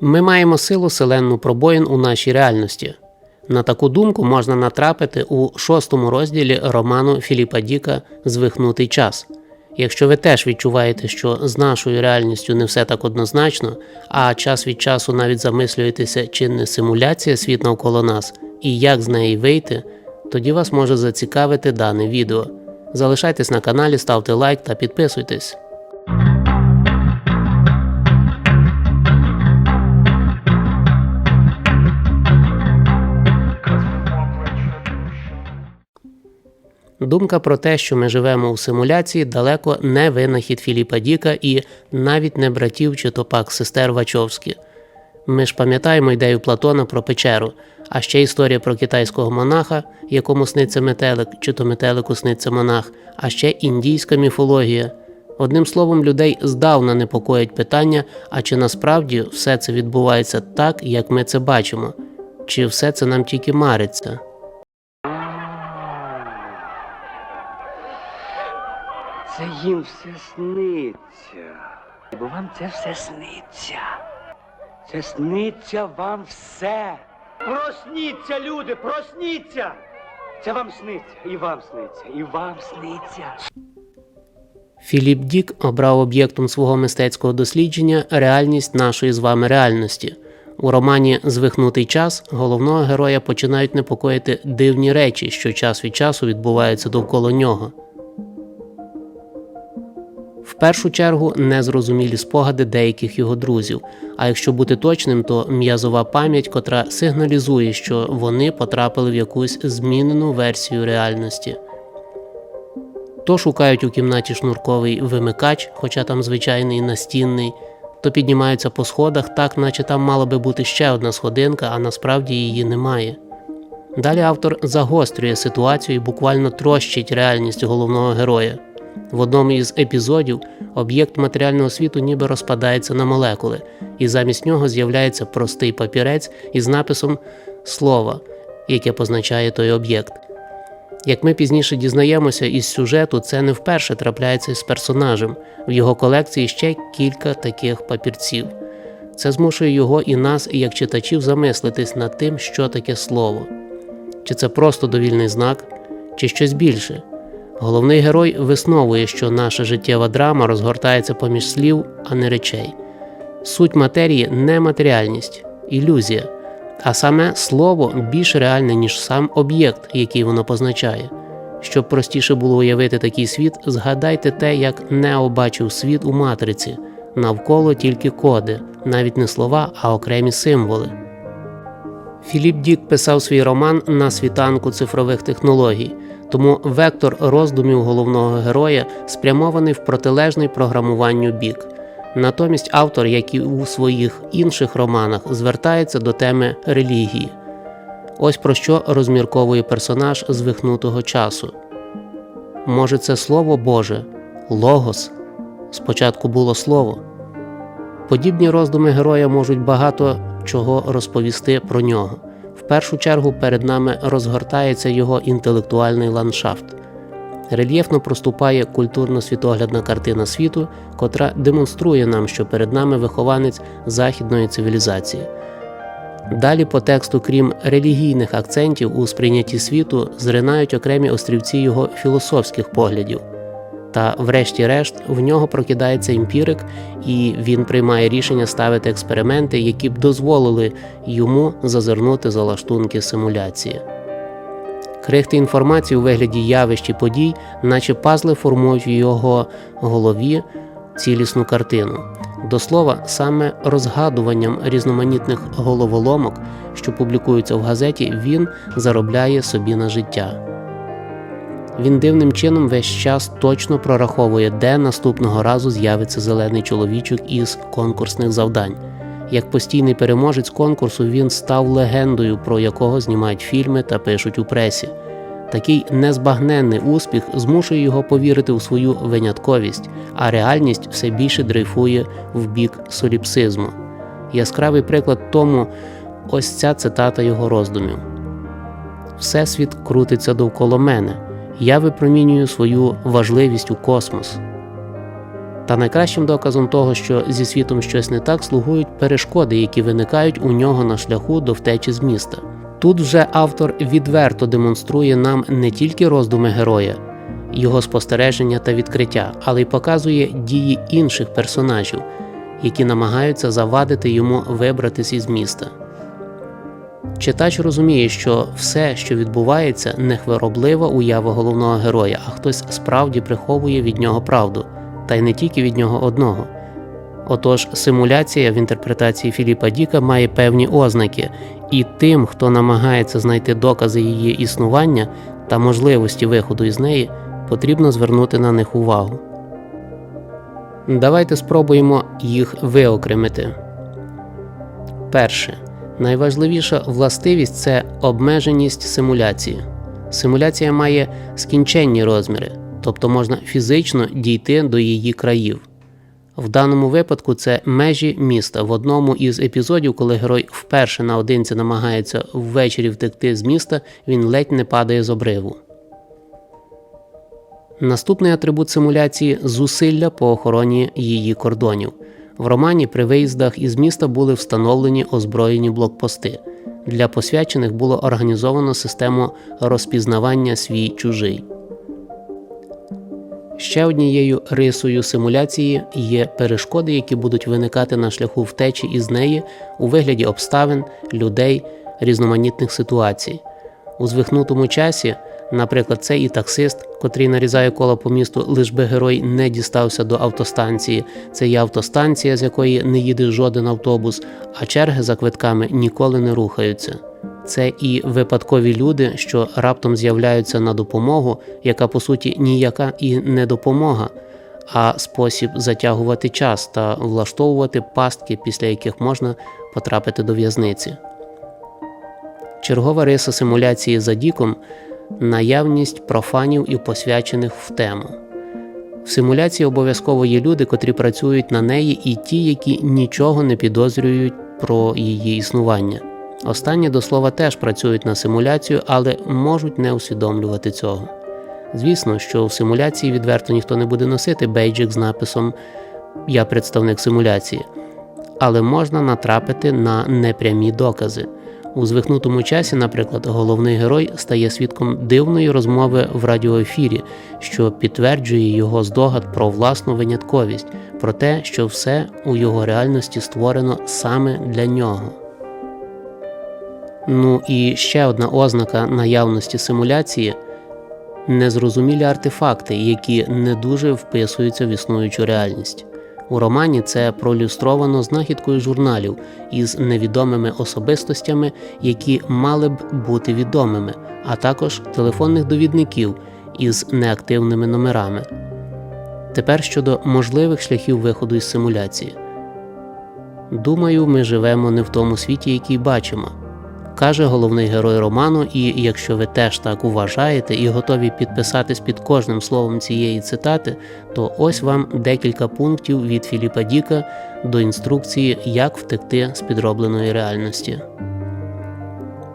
Ми маємо силу селенну пробоїн у нашій реальності. На таку думку можна натрапити у шостому розділі роману Філіпа Діка Звихнутий час. Якщо ви теж відчуваєте, що з нашою реальністю не все так однозначно, а час від часу навіть замислюєтеся, чи не симуляція світ навколо нас і як з неї вийти, тоді вас може зацікавити дане відео. Залишайтесь на каналі, ставте лайк та підписуйтесь. Думка про те, що ми живемо у симуляції, далеко не винахід Філіпа Діка і навіть не братів чи то пак сестер Вачовські. Ми ж пам'ятаємо ідею Платона про печеру, а ще історія про китайського монаха, якому сниться метелик, чи то метелику сниться монах, а ще індійська міфологія. Одним словом, людей здавна непокоїть питання, а чи насправді все це відбувається так, як ми це бачимо, чи все це нам тільки мариться. Це їм все сниться. Бо вам це все сниться. Це сниться вам все. Просніться, люди, просніться. Це вам сниться, і вам сниться, і вам сниться. Філіп Дік обрав об'єктом свого мистецького дослідження реальність нашої з вами реальності. У романі Звихнутий час головного героя починають непокоїти дивні речі, що час від часу відбуваються довкола нього. Першу чергу незрозумілі спогади деяких його друзів. А якщо бути точним, то м'язова пам'ять, котра сигналізує, що вони потрапили в якусь змінену версію реальності. То шукають у кімнаті шнурковий вимикач, хоча там звичайний настінний, то піднімаються по сходах, так наче там мала би бути ще одна сходинка, а насправді її немає. Далі автор загострює ситуацію і буквально трощить реальність головного героя. В одному із епізодів об'єкт матеріального світу ніби розпадається на молекули, і замість нього з'являється простий папірець із написом слова, яке позначає той об'єкт. Як ми пізніше дізнаємося із сюжету, це не вперше трапляється з персонажем. В його колекції ще кілька таких папірців. Це змушує його і нас, як читачів, замислитись над тим, що таке слово. Чи це просто довільний знак, чи щось більше. Головний герой висновує, що наша життєва драма розгортається поміж слів, а не речей. Суть матерії не матеріальність, ілюзія, а саме слово більш реальне, ніж сам об'єкт, який воно позначає. Щоб простіше було уявити такий світ, згадайте те, як Нео бачив світ у матриці, навколо тільки коди, навіть не слова, а окремі символи. Філіп Дік писав свій роман на світанку цифрових технологій, тому вектор роздумів головного героя спрямований в протилежний програмуванню бік. Натомість автор, як і у своїх інших романах, звертається до теми релігії. Ось про що розмірковує персонаж звихнутого часу. Може, це слово Боже, логос. Спочатку було слово. Подібні роздуми героя можуть багато чого розповісти про нього. В першу чергу перед нами розгортається його інтелектуальний ландшафт. Рельєфно проступає культурно-світоглядна картина світу, котра демонструє нам, що перед нами вихованець західної цивілізації. Далі по тексту, крім релігійних акцентів у сприйнятті світу, зринають окремі острівці його філософських поглядів. Та, врешті-решт, в нього прокидається емпірик, і він приймає рішення ставити експерименти, які б дозволили йому зазирнути за лаштунки симуляції. Крихти інформації у вигляді явищ і подій, наче пазли формують в його голові цілісну картину. До слова, саме розгадуванням різноманітних головоломок, що публікуються в газеті, він заробляє собі на життя. Він дивним чином весь час точно прораховує, де наступного разу з'явиться зелений чоловічок із конкурсних завдань. Як постійний переможець конкурсу, він став легендою, про якого знімають фільми та пишуть у пресі. Такий незбагненний успіх змушує його повірити у свою винятковість, а реальність все більше дрейфує в бік соліпсизму. Яскравий приклад тому ось ця цитата його роздумів: Всесвіт крутиться довкола мене. Я випромінюю свою важливість у космос. Та найкращим доказом того, що зі світом щось не так, слугують перешкоди, які виникають у нього на шляху до втечі з міста. Тут вже автор відверто демонструє нам не тільки роздуми героя, його спостереження та відкриття, але й показує дії інших персонажів, які намагаються завадити йому вибратись із міста. Читач розуміє, що все, що відбувається, не хвороблива уява головного героя, а хтось справді приховує від нього правду, та й не тільки від нього одного. Отож, симуляція в інтерпретації Філіпа Діка має певні ознаки, і тим, хто намагається знайти докази її існування та можливості виходу із неї, потрібно звернути на них увагу. Давайте спробуємо їх виокремити. Перше. Найважливіша властивість це обмеженість симуляції. Симуляція має скінченні розміри, тобто можна фізично дійти до її країв. В даному випадку це межі міста. В одному із епізодів, коли герой вперше наодинці намагається ввечері втекти з міста, він ледь не падає з обриву. Наступний атрибут симуляції зусилля по охороні її кордонів. В романі при виїздах із міста були встановлені озброєні блокпости. Для посвячених було організовано систему розпізнавання свій чужий. Ще однією рисою симуляції є перешкоди, які будуть виникати на шляху втечі із неї у вигляді обставин, людей, різноманітних ситуацій. У звихнутому часі, наприклад, це і таксист, котрий нарізає коло по місту, лиш би герой не дістався до автостанції. Це і автостанція, з якої не їде жоден автобус, а черги за квитками ніколи не рухаються. Це і випадкові люди, що раптом з'являються на допомогу, яка по суті ніяка і не допомога, а спосіб затягувати час та влаштовувати пастки, після яких можна потрапити до в'язниці. Чергова риса симуляції за діком наявність профанів і посвячених в тему. В симуляції обов'язково є люди, котрі працюють на неї, і ті, які нічого не підозрюють про її існування. Останні до слова теж працюють на симуляцію, але можуть не усвідомлювати цього. Звісно, що в симуляції відверто ніхто не буде носити бейджик з написом Я представник симуляції, але можна натрапити на непрямі докази. У звихнутому часі, наприклад, головний герой стає свідком дивної розмови в радіоефірі, що підтверджує його здогад про власну винятковість, про те, що все у його реальності створено саме для нього. Ну і ще одна ознака наявності симуляції незрозумілі артефакти, які не дуже вписуються в існуючу реальність. У романі це проілюстровано знахідкою журналів із невідомими особистостями, які мали б бути відомими, а також телефонних довідників із неактивними номерами. Тепер щодо можливих шляхів виходу із симуляції. Думаю, ми живемо не в тому світі, який бачимо, каже головний герой роману. І якщо ви теж так вважаєте і готові підписатись під кожним словом цієї цитати, то ось вам декілька пунктів від Філіпа Діка до інструкції, як втекти з підробленої реальності.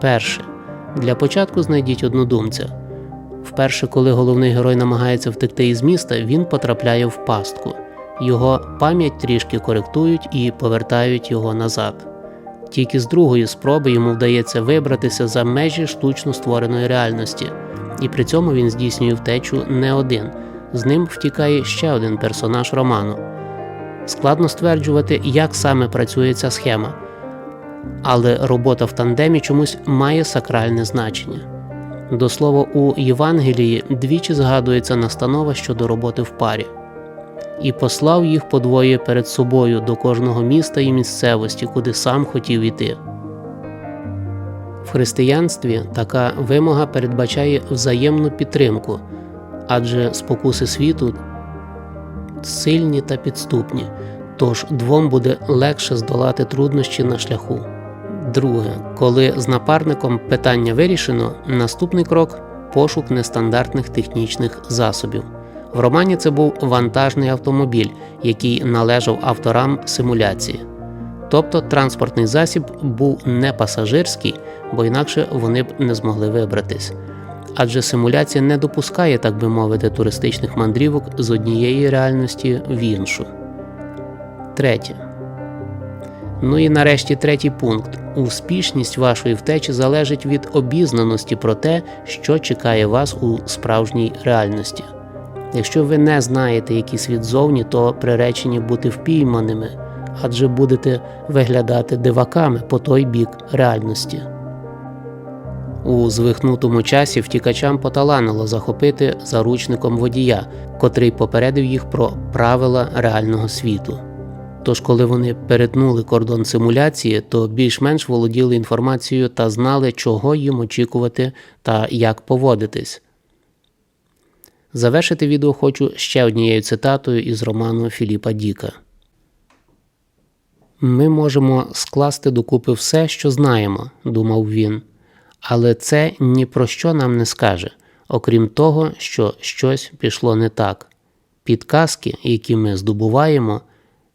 Перше. Для початку знайдіть однодумця. Вперше, коли головний герой намагається втекти із міста, він потрапляє в пастку. Його пам'ять трішки коректують і повертають його назад. Тільки з другої спроби йому вдається вибратися за межі штучно створеної реальності, і при цьому він здійснює втечу не один. З ним втікає ще один персонаж роману. Складно стверджувати, як саме працює ця схема, але робота в тандемі чомусь має сакральне значення. До слова, у Євангелії двічі згадується настанова щодо роботи в парі і послав їх подвоє перед собою до кожного міста і місцевості, куди сам хотів іти. В християнстві така вимога передбачає взаємну підтримку, адже спокуси світу сильні та підступні, тож двом буде легше здолати труднощі на шляху. Друге, коли з напарником питання вирішено, наступний крок пошук нестандартних технічних засобів. В романі це був вантажний автомобіль, який належав авторам симуляції. Тобто транспортний засіб був не пасажирський, бо інакше вони б не змогли вибратись. адже симуляція не допускає, так би мовити, туристичних мандрівок з однієї реальності в іншу. Третє. Ну і нарешті третій пункт. Успішність вашої втечі залежить від обізнаності про те, що чекає вас у справжній реальності. Якщо ви не знаєте, який світ зовні, то приречені бути впійманими, адже будете виглядати диваками по той бік реальності. У звихнутому часі втікачам поталанило захопити заручником водія, котрий попередив їх про правила реального світу. Тож, коли вони перетнули кордон симуляції, то більш-менш володіли інформацією та знали, чого їм очікувати та як поводитись. Завершити відео хочу ще однією цитатою із роману Філіпа Діка. Ми можемо скласти докупи все, що знаємо, думав він, але це ні про що нам не скаже, окрім того, що щось пішло не так. Підказки, які ми здобуваємо,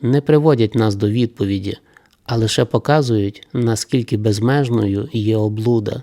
не приводять нас до відповіді, а лише показують, наскільки безмежною є облуда.